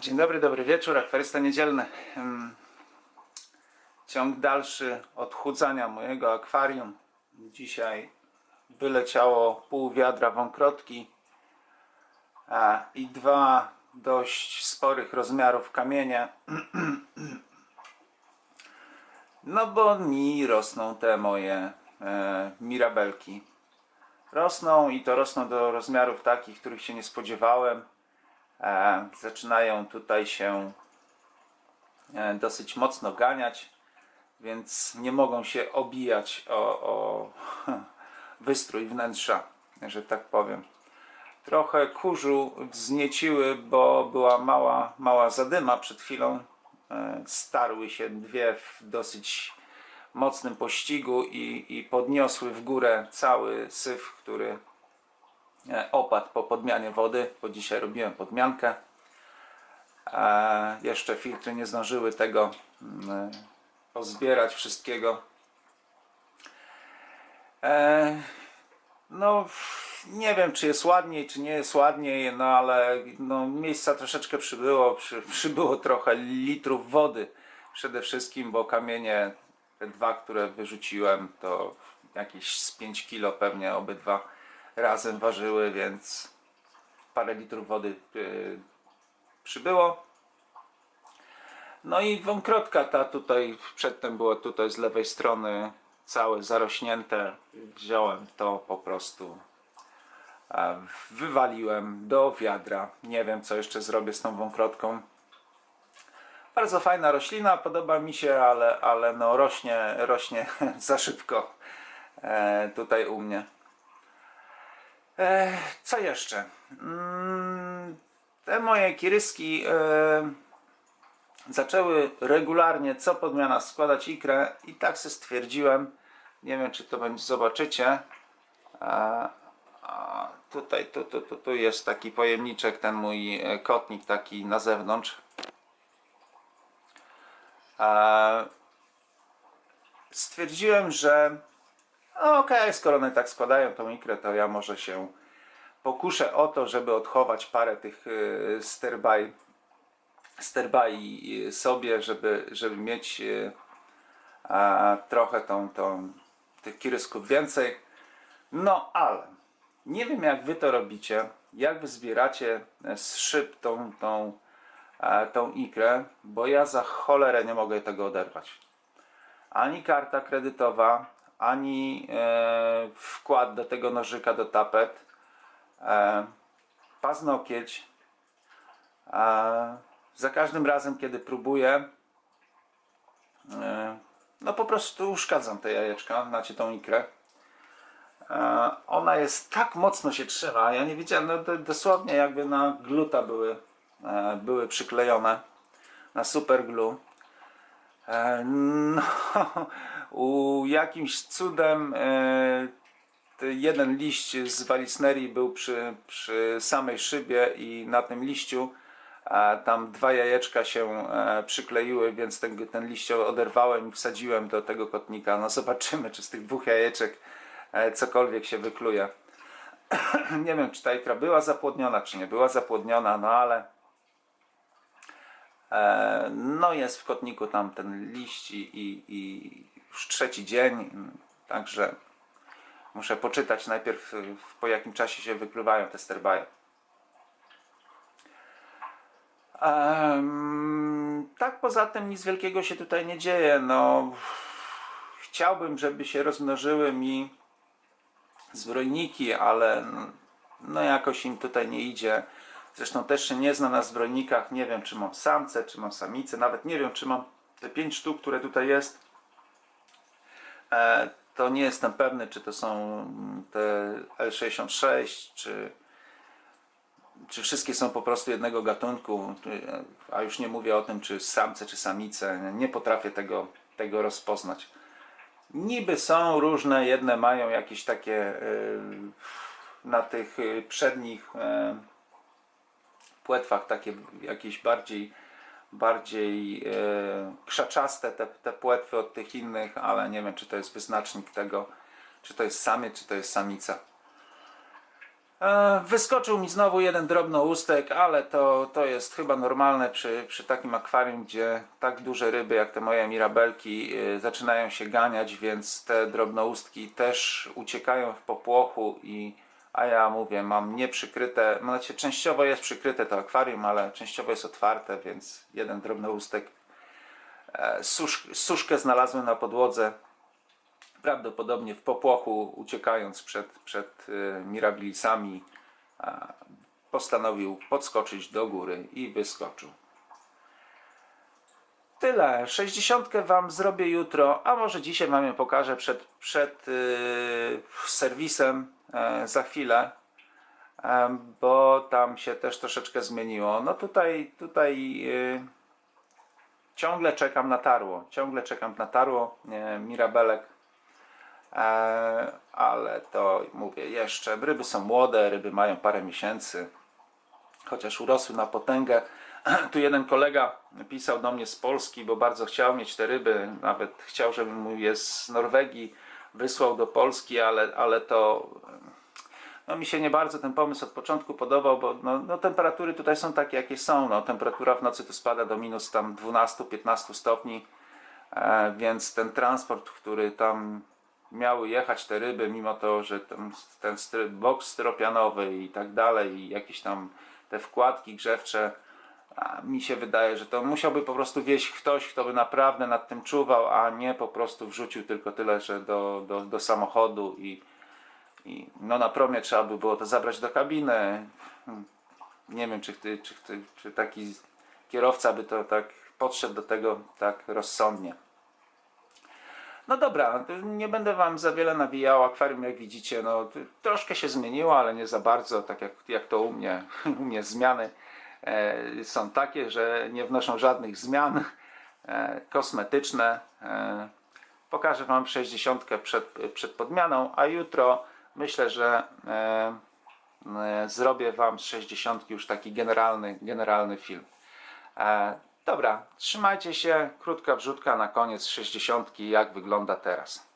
Dzień dobry, dobry wieczór, akwarysta niedzielny. Ciąg dalszy odchudzania mojego akwarium. Dzisiaj wyleciało pół wiadra wąkrotki i dwa dość sporych rozmiarów kamienie. No bo mi rosną te moje e, mirabelki. Rosną i to rosną do rozmiarów takich, których się nie spodziewałem zaczynają tutaj się e, dosyć mocno ganiać, więc nie mogą się obijać o, o wystrój wnętrza, że tak powiem. Trochę kurzu wznieciły, bo była mała, mała zadyma przed chwilą. E, Starły się dwie w dosyć mocnym pościgu i, i podniosły w górę cały syf, który e, opadł po podmianie wody, bo dzisiaj robiłem podmiankę. E, jeszcze filtry nie zdążyły tego mm, pozbierać wszystkiego. E, no, nie wiem, czy jest ładniej, czy nie jest ładniej, no ale no, miejsca troszeczkę przybyło. Przy, przybyło trochę litrów wody przede wszystkim, bo kamienie, te dwa, które wyrzuciłem, to jakieś z 5 kilo pewnie obydwa razem ważyły, więc parę litrów wody yy, przybyło. No i wąkrotka ta tutaj, przedtem było tutaj z lewej strony całe zarośnięte. Wziąłem to po prostu, e, wywaliłem do wiadra. Nie wiem co jeszcze zrobię z tą wąkrotką. Bardzo fajna roślina, podoba mi się, ale, ale no rośnie, rośnie za szybko e, tutaj u mnie. E, co jeszcze? Mm, Te moje kiryski e, zaczęły regularnie co podmiana składać ikrę i tak sobie stwierdziłem, nie wiem czy to będzie zobaczycie, tutaj tu, tu, tu, tu jest taki pojemniczek, ten mój e, kotnik taki na zewnątrz. Stwierdziłem, że okej, skoro one tak składają tą ikrę, to ja może się pokuszę o to, żeby odchować parę tych y, sterbaj, sterbai y, sobie, żeby, żeby mieć y, trochę tą, tą, tych kirysków więcej. No ale nie wiem jak wy to robicie, jak wy zbieracie e, z szyb tą, tą, tą ikrę, bo ja za cholerę nie mogę tego oderwać ani karta kredytowa, ani e, wkład do tego nożyka do tapet, e, paznokieć. E, za każdym razem, kiedy próbuję, e, no po prostu uszkadzam te jajeczka, znacie tą ikrę. E, ona jest tak mocno się trzyma, ja nie wiedziałem, no do- dosłownie jakby na gluta były, e, były przyklejone, na super glue. E, No, u jakimś cudem e, jeden liść z walisnerii był przy, przy samej szybie i na tym liściu tam dwa jajeczka się e, przykleiły, więc ten, ten liść oderwałem i wsadziłem do tego kotnika. No zobaczymy, czy z tych dwóch jajeczek e, cokolwiek się wykluje. nie wiem, czy ta ikra była zapłodniona, czy nie była zapłodniona, no ale No jest w kotniku tam ten liść i, i już trzeci dzień, także muszę poczytać najpierw po jakim czasie się wykluwają te sterbaje. Em, tak poza tym nic wielkiego się tutaj nie dzieje. No, chciałbym, żeby się rozmnożyły mi zbrojniki, ale no jakoś im tutaj nie idzie. Zresztą też się nie znam na zbrojnikach, nie wiem czy mam samce, czy mam samice, nawet nie wiem czy mam te 5 sztuk, które tutaj jest. E, to nie jestem pewny, czy to są te L66, czy, czy wszystkie są po prostu jednego gatunku, czy- a już nie mówię o tym, czy samce, czy samice. Nie potrafię tego, tego rozpoznać. Niby są różne, jedne mają jakieś takie y, na tych przednich płetwach takie jakieś bardziej bardziej e, krzaczaste te, te płetwy od tych innych, ale nie wiem czy to jest wyznacznik tego, czy to jest samiec, czy to jest samica. E, Wyskoczył mi znowu jeden drobnoustek, ale to, to jest chyba normalne przy, przy takim akwarium, gdzie tak duże ryby jak te moje mirabelki y, zaczynają się ganiać, więc te drobnoustki też uciekają w popłochu i a ja mówię, mam nieprzykryte, znaczy częściowo jest przykryte to akwarium, ale częściowo jest otwarte, więc jeden drobnoustek e, susz, suszkę znalazłem na podłodze prawdopodobnie w popłochu uciekając przed, przed y, mirabilisami postanowił podskoczyć do góry i wyskoczył. Tyle. 60 Wam zrobię jutro, a może dzisiaj Wam ją pokażę przed, przed y, serwisem e, za chwilę, e, bo tam się też troszeczkę zmieniło. No tutaj, tutaj y, ciągle czekam na tarło, ciągle czekam na tarło e, mirabelek E, ale to mówię jeszcze, ryby są młode, ryby mają parę miesięcy, chociaż urosły na potęgę. Tu jeden kolega pisał do mnie z Polski, bo bardzo chciał mieć te ryby, nawet chciał, żebym mu je z Norwegii wysłał do Polski, ale, ale to no, mi się nie bardzo ten pomysł od początku podobał, bo no, no, temperatury tutaj są takie, jakie są. No, temperatura w nocy tu spada do minus tam 12-15 stopni, e, więc ten transport, który tam miały jechać te ryby, mimo to, że ten styr, boks styropianowy i tak dalej, i jakieś tam te wkładki grzewcze, mi się wydaje, że to musiałby po prostu wieść ktoś, kto by naprawdę nad tym czuwał, a nie po prostu wrzucił tylko tyle, że do, do, do samochodu i no na promie trzeba by było to zabrać do kabiny. Nie wiem, czy, czy, czy taki kierowca by to tak podszedł do tego tak rozsądnie. No dobra, nie będę Wam za wiele nawijał. Akwarium, jak widzicie, no, troszkę się zmieniło, ale nie za bardzo, tak jak, jak to u mnie. U mnie zmiany e, są takie, że nie wnoszą żadnych zmian e, kosmetyczne. E, pokażę Wam 60 przed, przed podmianą, a jutro myślę, że e, e, zrobię Wam z 60 już taki generalny, generalny film. E, dobra, trzymajcie się. Krótka wrzutka na koniec 60. Jak wygląda teraz.